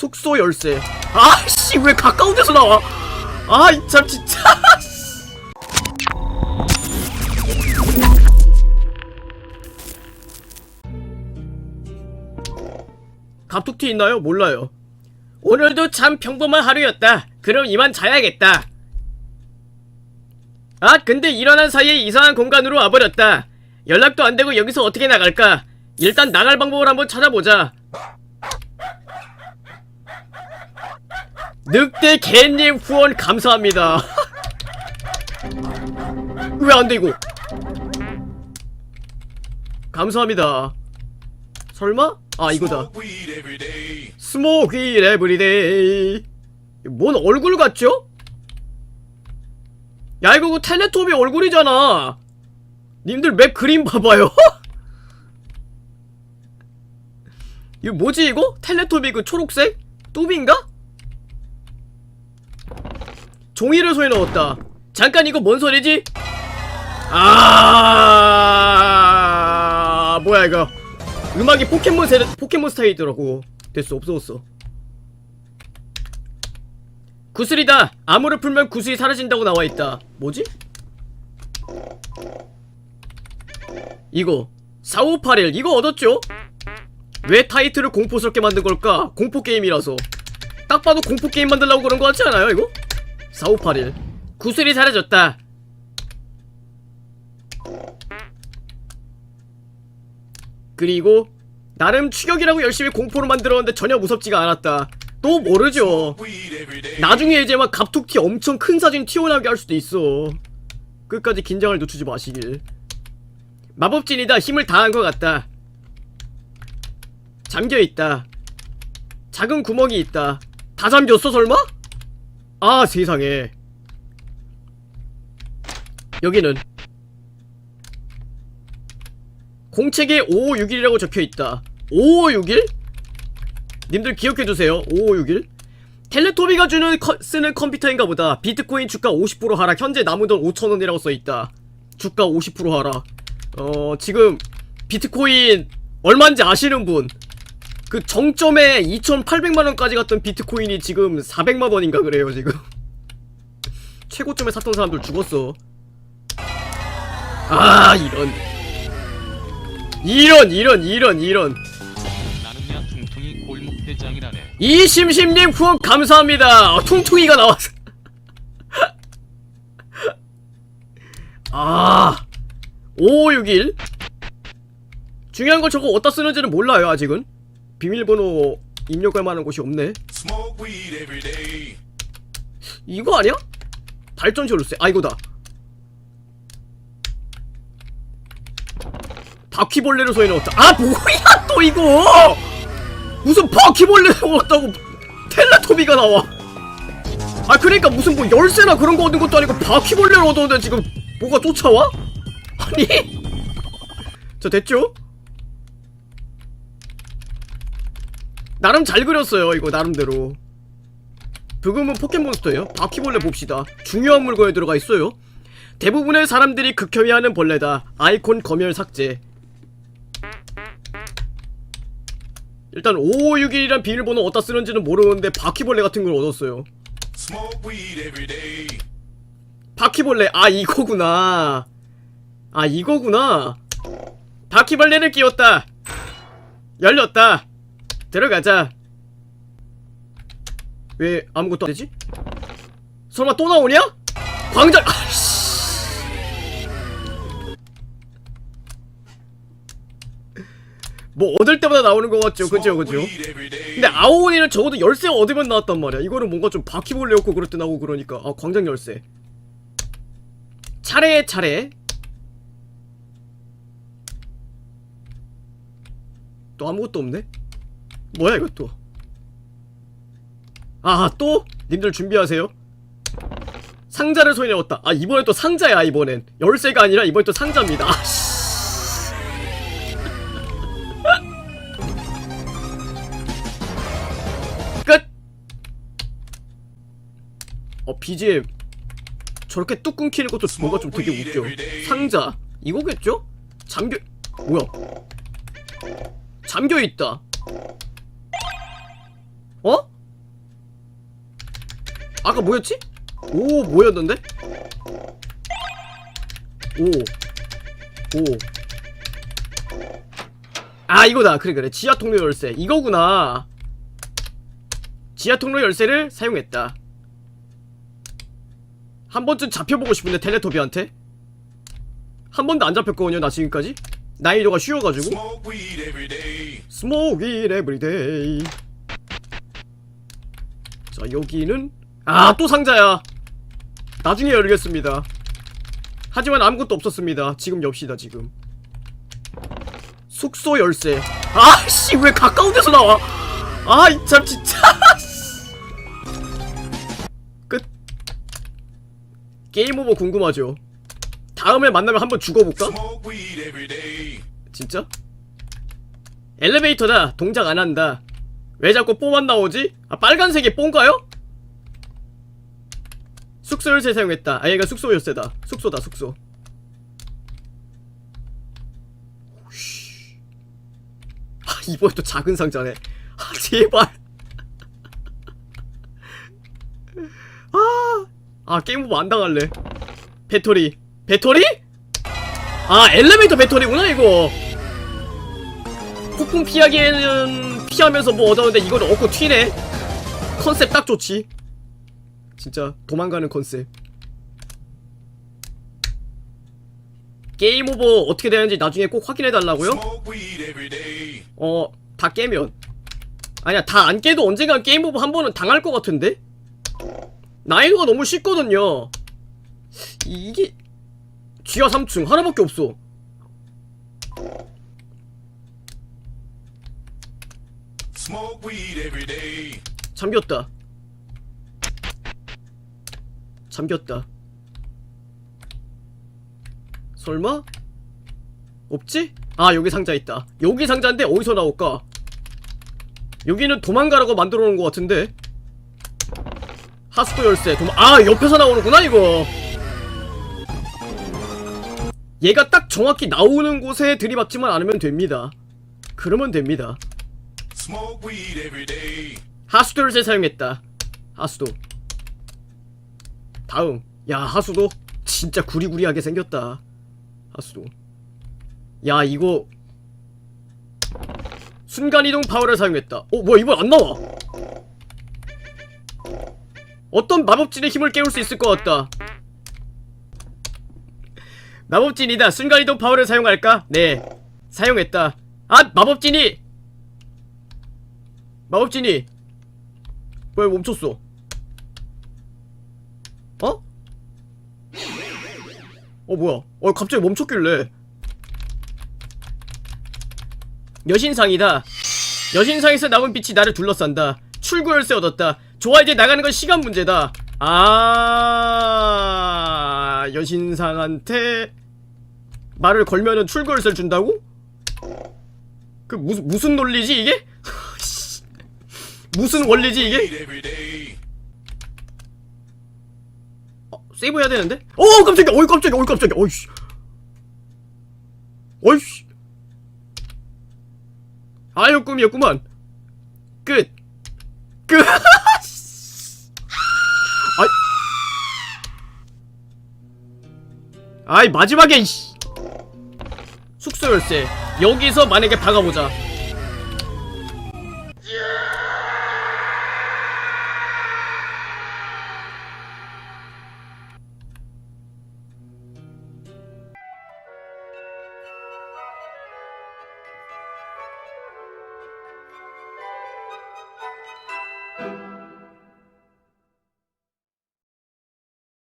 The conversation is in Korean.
숙소 열쇠. 아씨 왜 가까운 데서 나와? 아 이 참 진짜. 갑툭튀 있나요? 몰라요. 오늘도 참 평범한 하루였다. 그럼 이만 자야겠다. 아 근데 일어난 사이에 이상한 공간으로 와버렸다. 연락도 안 되고 여기서 어떻게 나갈까? 일단 나갈 방법을 한번 찾아보자 늑대 개님 후원 감사합니다 왜 안돼 이거 감사합니다 설마? 아 이거다 day. 스모키 에브리데이 뭔 얼굴 같죠? 야 이거 그 텔레토비 얼굴이잖아 님들 맵 그림 봐봐요 이거 뭐지 이거? 텔레토비 그 초록색? 뚜비인가? 종이를 손에 넣었다 잠깐 이거 뭔 소리지? 아 뭐야 이거 음악이 포켓몬 세대 포켓몬 스타일이더라고 됐어 없어졌어 구슬이다 암호를 풀면 구슬이 사라진다고 나와있다 뭐지? 이거 4581 이거 얻었죠? 왜 타이틀을 공포스럽게 만든 걸까? 공포게임이라서 딱 봐도 공포게임 만들려고 그런 거 같지 않아요 이거? 4581 구슬이 사라졌다 그리고 나름 추격이라고 열심히 공포를 만들었는데 전혀 무섭지가 않았다. 또 모르죠. 나중에 이제 막 갑툭튀 엄청 큰 사진 튀어나오게 할 수도 있어. 끝까지 긴장을 늦추지 마시길. 마법진이다. 힘을 다한 것 같다. 잠겨있다. 작은 구멍이 있다. 다 잠겼어 설마? 아 세상에. 여기는 공책에 5561이라고 적혀있다. 5561? 님들 기억해두세요. 5561 텔레토비가 주는 커- 쓰는 컴퓨터인가 보다. 비트코인 주가 50% 하락. 현재 남은 돈 5천원이라고 써있다. 주가 50% 하락. 어 지금 비트코인 얼마인지 아시는 분 그 정점에 2,800만원까지 갔던 비트코인이 지금 400만원인가 그래요 지금. 최고점에 샀던 사람들 죽었어. 아 이런. 이런 이런 이런 이런. 나는 그냥 퉁퉁이 골목 대장이라네. 이심심님 후원 감사합니다. 어, 퉁퉁이가 나왔어. 아5561 중요한 건 저거 어디다 쓰는지는 몰라요 아직은 비밀번호 입력할 만한 곳이 없네. 이거 아니야? 발전기 열쇠 아 이거다 바퀴벌레를 손에 넣었다 아 뭐야 또 이거 무슨 바퀴벌레를 넣었다고 텔레토비가 나와 아 그러니까 무슨 뭐 열쇠나 그런 거 얻은 것도 아니고 바퀴벌레를 얻었는데 지금 뭐가 쫓아와? 아니 자 됐죠? 나름 잘 그렸어요 이거 나름대로 브금은 포켓몬스터예요. 바퀴벌레 봅시다. 중요한 물건에 들어가 있어요. 대부분의 사람들이 극혐해하는 벌레다. 아이콘 검열 삭제. 일단 5561이란 비밀번호 어디다 쓰는지는 모르는데 바퀴벌레 같은 걸 얻었어요. 바퀴벌레 아 이거구나. 아 이거구나. 바퀴벌레를 끼웠다. 열렸다. 들어가자. 왜 아무것도 안 되지? 설마 또 나오냐? 광장 아이씨. 뭐 얻을 때마다 나오는 거 같죠, 그죠, 그죠? 근데 아오니는 적어도 열쇠 얻으면 나왔단 말이야. 이거는 뭔가 좀 바퀴벌레였고 그럴 때 나오고 그러니까 아 광장 열쇠. 차례 차례. 또 아무것도 없네. 뭐야 이거 또? 아 또? 님들 준비하세요. 상자를 손에 넣었다. 아 이번엔 또 상자야 이번엔 열쇠가 아니라 이번엔 또 상자입니다. 아, 씨. 끝. 어 BGM 저렇게 뚝 끊기는 것도 뭔가 좀 되게 웃겨. 상자 이거겠죠? 잠겨 뭐야? 잠겨 있다. 어? 아까 뭐였지? 오 뭐였는데? 오 오. 아 이거다 그래 그래 지하 통로 열쇠 이거구나 지하 통로 열쇠를 사용했다 한 번쯤 잡혀보고 싶은데 텔레토비한테 한 번도 안 잡혔거든요 나 지금까지 난이도가 쉬워가지고. 스모크 잇 에브리데이 자 여기는 아 또 상자야. 나중에 열겠습니다. 하지만 아무것도 없었습니다. 지금 엽시다 지금. 숙소 열쇠. 아씨 왜 가까운 데서 나와? 아 이 참 진짜. 끝. 게임 오버 궁금하죠? 다음에 만나면 한번 죽어볼까? 진짜? 엘리베이터다. 동작 안 한다 왜 자꾸 뽀만 나오지? 아 빨간색이 뽀인가요? 숙소 열쇠 사용했다 아 얘가 숙소 열쇠다 숙소다 숙소. 아 이번에 또 작은 상자네 아 제발 아, 아 게임 오버 안 당할래 배터리 배터리? 아 엘리베이터 배터리구나 이거 폭풍 피하기에는 피하면서 뭐 얻었는데 이걸 얻고 튀네 컨셉 딱 좋지 진짜 도망가는 컨셉 게임 오버 어떻게 되는지 나중에 꼭 확인해달라고요? 어, 다 깨면. 아니야, 다 안 깨도 언젠간 게임 오버 한 번은 당할 것 같은데? 난이도가 너무 쉽거든요. 이게, 지하 3층, 하나밖에 없어. 잠겼다. 잠겼다. 설마? 없지? 아, 여기 상자 있다. 여기 상자인데 어디서 나올까? 여기는 도망가라고 만들어 놓은 것 같은데? 하수도 열쇠, 도망, 아, 옆에서 나오는구나, 이거! 얘가 딱 정확히 나오는 곳에 들이받지만 않으면 됩니다. 그러면 됩니다. 하수도 열쇠 사용했다. 하수도. 다음. 야, 하수도. 진짜 구리구리하게 생겼다. 하수도. 야, 이거. 순간이동 파워를 사용했다. 어, 뭐야, 이번 안 나와. 어떤 마법진의 힘을 깨울 수 있을 것 같다. 마법진이다. 순간이동 파워를 사용할까? 네. 사용했다. 아, 마법진이! 마법진이! 왜 멈췄어? 어? 어 뭐야? 어 갑자기 멈췄길래 여신상이다 여신상에서 남은 빛이 나를 둘러싼다 출구 열쇠 얻었다 좋아 이제 나가는 건 시간 문제다 아 여신상한테 말을 걸면은 출구 열쇠를 준다고? 그 무슨 무슨 논리지 이게? 무슨 원리지 이게? 어, 세이브 해야 되는데? 어 깜짝이야. 어이 깜짝이야. 어이 깜짝이야. 어이씨. 어이씨. 아유 꿈이었구만. 끝. 끝! 아이. 마지막에 숙소 열쇠. 여기서 만약에 박아보자